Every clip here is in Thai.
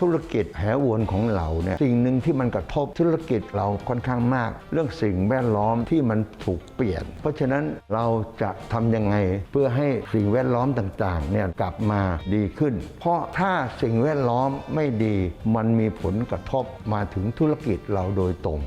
ธุรกิจแหวนของเราเนี่ยสิ่งหนึ่งที่มันกระทบธุรกิจเราค่อนข้างมาก เรื่องสิ่งแวดล้อมที่มันถูกเปลี่ยน เพราะฉะนั้นเราจะทำยังไงเพื่อให้สิ่งแวดล้อมต่างๆเนี่ยกลับมาดีขึ้น เพราะถ้าสิ่งแวดล้อมไม่ดี มันมีผลกระทบมาถึงธุรกิจเราโดยตรง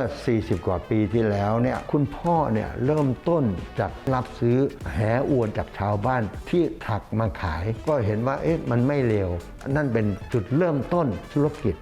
อ 40 กว่าปีที่แล้วเนี่ยคุณพ่อเนี่ยเริ่มต้นจากรับซื้อแหอวนจากชาวบ้านที่ถักมาขาย ก็เห็นว่าเอ๊ะมันไม่เลวนั่นเป็นจุดเริ่มต้นธุรกิจ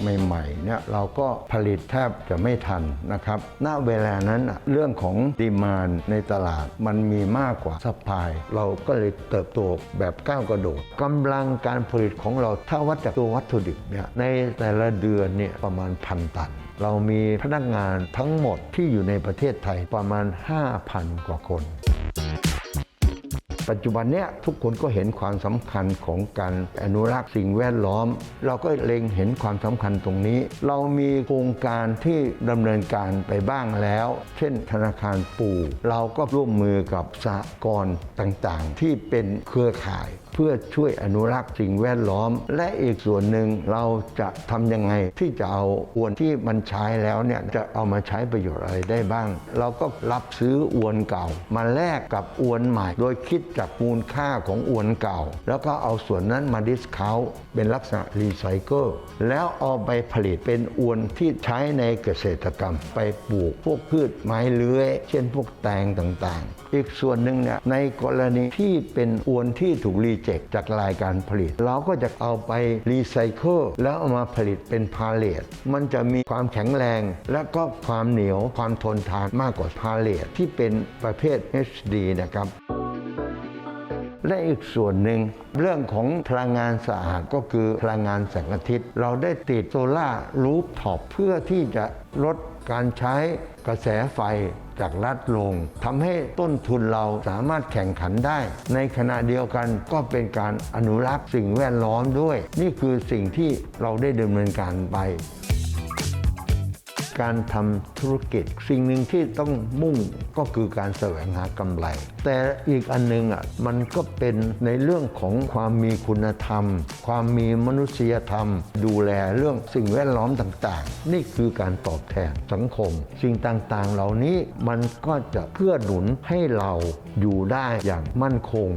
ใหม่ๆเนี่ยเราก็ผลิตแทบจะไม่ทันนะครับณเวลานั้นเรื่องของดีมานในตลาดมันมีมากกว่าสปาย เราก็เลยเติบโตแบบก้าวกระโดดกำลังการผลิตของเราถ้าวัดจากตัววัตถุดิบเนี่ยในแต่ละเดือนเนี่ยประมาณพันตัน เรามีพนักงานทั้งหมดที่อยู่ในประเทศไทยประมาณ 5,000 กว่าคน ปัจจุบันเนี้ยทุกคนก็เห็นความสำคัญของการอนุรักษ์สิ่งแวดล้อม เราก็เล็งเห็นความสำคัญตรงนี้ เรามีโครงการที่ดำเนินการไปบ้างแล้ว เช่น ธนาคารปู่ เราก็ร่วมมือกับสหกรณ์ต่างๆ ที่เป็นเครือข่าย พื่อช่วยอนุรักษ์สิ่งแวดล้อม และอีกส่วนหนึ่งเราจะทำยังไงที่จะเอาอวนที่มันใช้แล้วเนี่ยจะเอามาใช้ประโยชน์อะไรได้บ้าง เราก็รับซื้ออวนเก่า มาแลกกับอวนใหม่ โดยคิดจากมูลค่าของอวนเก่า แล้วก็เอาส่วนนั้นมาดิสคาวเป็นลักษณะรีไซเคิลแล้วเอาไปผลิตเป็นอวนที่ใช้ในเกษตรกรรม ไปปลูกพวกพืชไม้เลื้อย เช่นพวกแตงต่างๆ อีกส่วนหนึ่งเนี่ยในกรณีที่เป็นอวนที่ถูกรีเจคจากรายการผลิต เราก็จะเอาไปรีไซเคิลแล้วเอามาผลิตเป็นพาเลตมันจะมีความแข็งแรง และก็ความเหนียวความทนทานมากกว่าพาเลตที่เป็นประเภท HD นะครับ และอีกส่วนหนึ่งเรื่องของพลังงานสะอาดก็คือพลังงานแสงอาทิตย์ เราได้ติดโซล่ารูฟท็อปเพื่อที่จะลดการใช้กระแสไฟจากรัดลงทำให้ต้นทุนเราสามารถแข่งขันได้ ในขณะเดียวกันก็เป็นการอนุรักษ์สิ่งแวดล้อมด้วย นี่คือสิ่งที่เราได้ดำเนินการไป การทำธุรกิจ สิ่งหนึ่งที่ต้องมุ่งก็คือการแสวงหากำไร แต่อีกอันหนึงอะมันก็เป็นในเรื่องของความมีคุณธรรม ความมีมนุษยธรรม ดูแลเรื่องสิ่งแวดล้อมต่างๆ นี่คือการตอบแทนสังคม สิ่งต่างๆ เหล่านี้มันก็จะเพื่อหนุนให้เราอยู่ได้อย่างมั่นคง